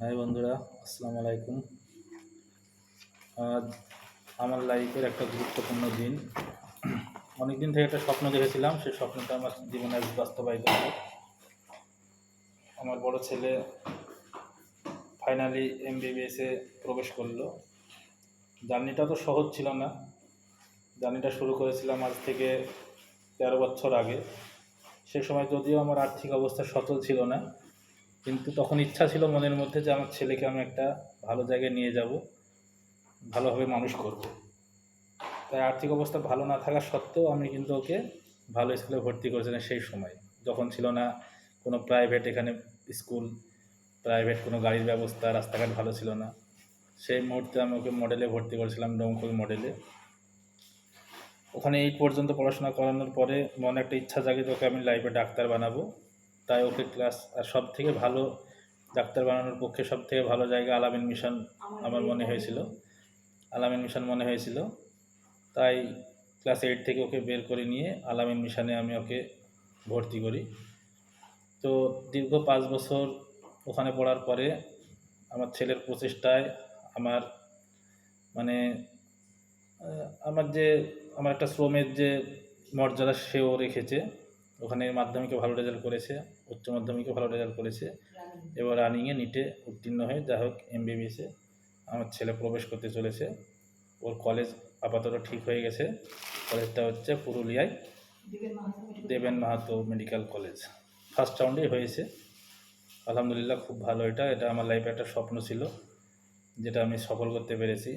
High বন্ধুরা, আসসালামু আলাইকুম। আজ আমার লাইফের একটা গুরুত্বপূর্ণ দিন। অনেক দিন থেকে একটা স্বপ্ন দেখেছিলাম, সেই স্বপ্নটা আমার জীবনে আজ বাস্তবায়িত হলো আমার বড় ছেলে ফাইনালি এমবিবিএসে প্রবেশ করল। জার্নিটা তো সহজ ছিল না। জার্নিটা শুরু করেছিলাম আজ থেকে তেরো বছর আগে। সে সময় যদিও আমার আর্থিক অবস্থা সচল ছিল না কিন্তু তখন ইচ্ছা ছিল মনের মধ্যে যে আমার ছেলেকে আমি একটা ভালো জায়গায় নিয়ে যাব, ভালোভাবে মানুষ করব। তাই আর্থিক অবস্থা ভালো না থাকা সত্ত্বেও আমি কিন্তু ওকে ভালো স্কুলে ভর্তি করেছিলাম সেই সময়। যখন ছিল না কোনো প্রাইভেট এখানে স্কুল প্রাইভেট কোনো গাড়ির ব্যবস্থা, রাস্তাঘাট ভালো ছিল না। সেই মুহূর্তে আমি ওকে মডেলে ভর্তি করেছিলাম ডোমকল মডেলে ওখানে এই পর্যন্ত পড়াশোনা করানোর পরে মনে একটা ইচ্ছা জাগে ওকে আমি লাইফে ডাক্তার বানাবো। তাই ওকে ক্লাস আর সব থেকে ভালো ডাক্তার বানানোর পক্ষে সব থেকে ভালো জায়গা আলামিন মিশন আমার মনে হয়েছিল। আলামিন মিশন মনে হয়েছিল। তাই ক্লাস এইট থেকে ওকে বের করে নিয়ে আলামিন মিশনে আমি ওকে ভর্তি করি। তো দীর্ঘ পাঁচ বছর ওখানে পড়ার পরে আমার ছেলের প্রচেষ্টায় আমার মানে আমার যে আমার একটা শ্রমের যে মর্যাদা সেও রেখেছে। ওখানে মাধ্যমিকে ভালো রেজাল্ট করেছে উচ্চ মাধ্যমিকে ভালো রেজাল্ট করেছে। এবার রানিংয়ে নিটে উত্তীর্ণ হয়ে যাই হোক এমবিবিএসে আমার ছেলে প্রবেশ করতে চলেছে। ওর কলেজ আপাতত ঠিক হয়ে গেছে। কলেজটা হচ্ছে পুরুলিয়ায় Deben Mahato medical college first রাউন্ডেই হয়েছে। আলহামদুলিল্লাহ খুব ভালো এটা। এটা আমার লাইফে একটা স্বপ্ন ছিল যেটা আমি সফল করতে পেরেছি।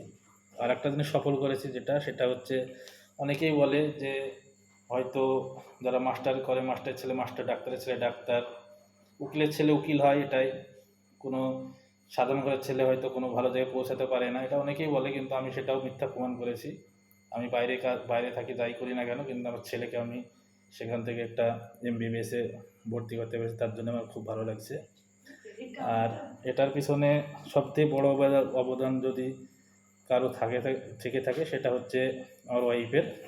আর একটা জিনিস সফল করেছি যেটা সেটা হচ্ছে অনেকেই বলে যে হয়তো যারা মাস্টার করে মাস্টার ছেলে, মাস্টার ডাক্তারের ছেলে, ডাক্তার, উকিলের ছেলে, উকিল হয় এটাই। কোনো সাধারণ ঘরের ছেলে হয়তো কোনো ভালো জায়গায় পৌঁছাতে পারে না। এটা অনেকেই বলে, কিন্তু আমি সেটাও মিথ্যা প্রমাণ করেছি। আমি বাইরে কাজ বাইরে থাকি, যাই করি না কেন, কিন্তু আমার ছেলেকে আমি সেখান থেকে একটা এমবিবিএসে ভর্তি করতে পেরেছি। তার জন্য আমার খুব ভালো লাগছে। আর এটার পিছনে সবথেকে বড় অবদা- অবদান যদি কারও থাকে, থেকে, থাকে সেটা হচ্ছে আমার ওয়াইফের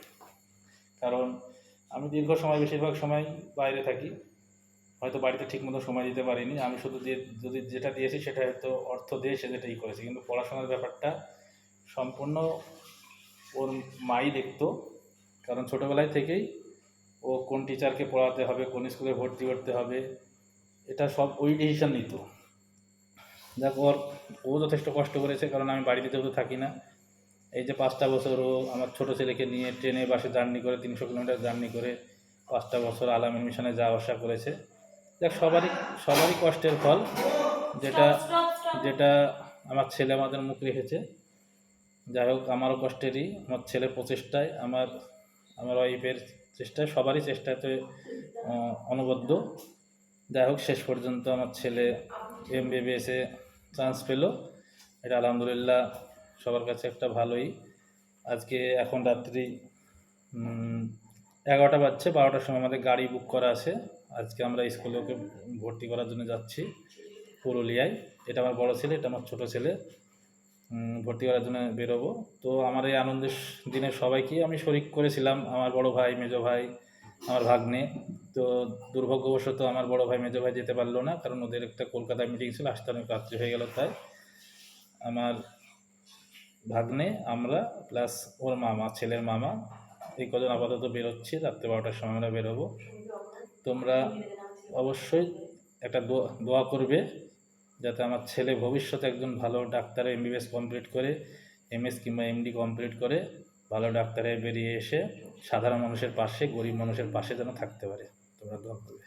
কারণ আমি দীর্ঘ সময়, বেশিরভাগ সময় বাইরে থাকি। হয়তো বাড়িতে ঠিকমতো সময় দিতে পারিনি। আমি শুধু যে, যদি যেটা দিয়েছি সেটা হয়তো অর্থ দিয়ে সে যেটাই করেছি। কিন্তু পড়াশোনার ব্যাপারটা সম্পূর্ণ ওর মাই দেখতো। কারণ ছোটোবেলায় থেকেই ও কোন টিচারকে পড়াতে হবে, কোন স্কুলে ভর্তি করতে হবে, এটা সব ওই ডিসিশন নিত। দেখ ওর, ও যথেষ্ট কষ্ট করেছে কারণ আমি বাড়িতে যেহেতু থাকি না এই যে পাঁচটা বছর ও আমার ছোটো ছেলেকে নিয়ে ট্রেনে বাসে জার্নি করে তিনশো কিলোমিটার জার্নি করে পাঁচটা বছর আলামিন মিশনে যাওয়া আসা করেছে। দেখ সবারই সবারই কষ্টের ফল যেটা যেটা আমার ছেলে আমাদের মুখ রেখেছে। যাই হোক আমারও কষ্টেরই আমার ছেলের প্রচেষ্টায় আমার আমার ওয়াইফের চেষ্টায় সবারই চেষ্টাতে অনবদ্য। যাই হোক শেষ পর্যন্ত আমার ছেলে এম বিবিএসে চান্স পেল। এটা আলহামদুলিল্লাহ সবার কাছে একটা ভালোই। আজকে এখন রাত্রি এগারোটা বাজছে, বারোটার সময় আমাদের গাড়ি বুক করা আছে। আজকে আমরা স্কুলে ওকে ভর্তি করার জন্য যাচ্ছি পুরুলিয়ায়। এটা আমার বড় ছেলে, এটা আমার ছোট ছেলে। ভর্তি করার জন্য বেরোবো। তো আমার এই আনন্দের দিনে সবাইকে আমি শরিক করেছিলাম। আমার বড় ভাই, মেজো ভাই, আমার ভাগ্নে। তো দুর্ভাগ্যবশত আমার বড় ভাই, মেজো ভাই যেতে পারল না, কারণ ওদের একটা কলকাতায় মিটিং ছিল, আসতে অনেক রাত্রি হয়ে গেল তাই। আমার ভাগ্নে, আমরা প্লাস ওর মামা, ছেলের মামা, এই কজন আপাতত বেরোচ্ছি, রাত্রে বারোটার সময় আমরা বেরোবো। তোমরা অবশ্যই একটা দোয়া করবে, যাতে আমার ছেলে ভবিষ্যতে একজন ভালো ডাক্তার এমবিবিএস কমপ্লিট করে এমএস কিংবা এমডি কমপ্লিট করে, ভালো ডাক্তারে বেরিয়ে এসে সাধারণ মানুষের পাশে, গরিব মানুষের পাশে যেন থাকতে পারে। তোমরা দোয়া করবে।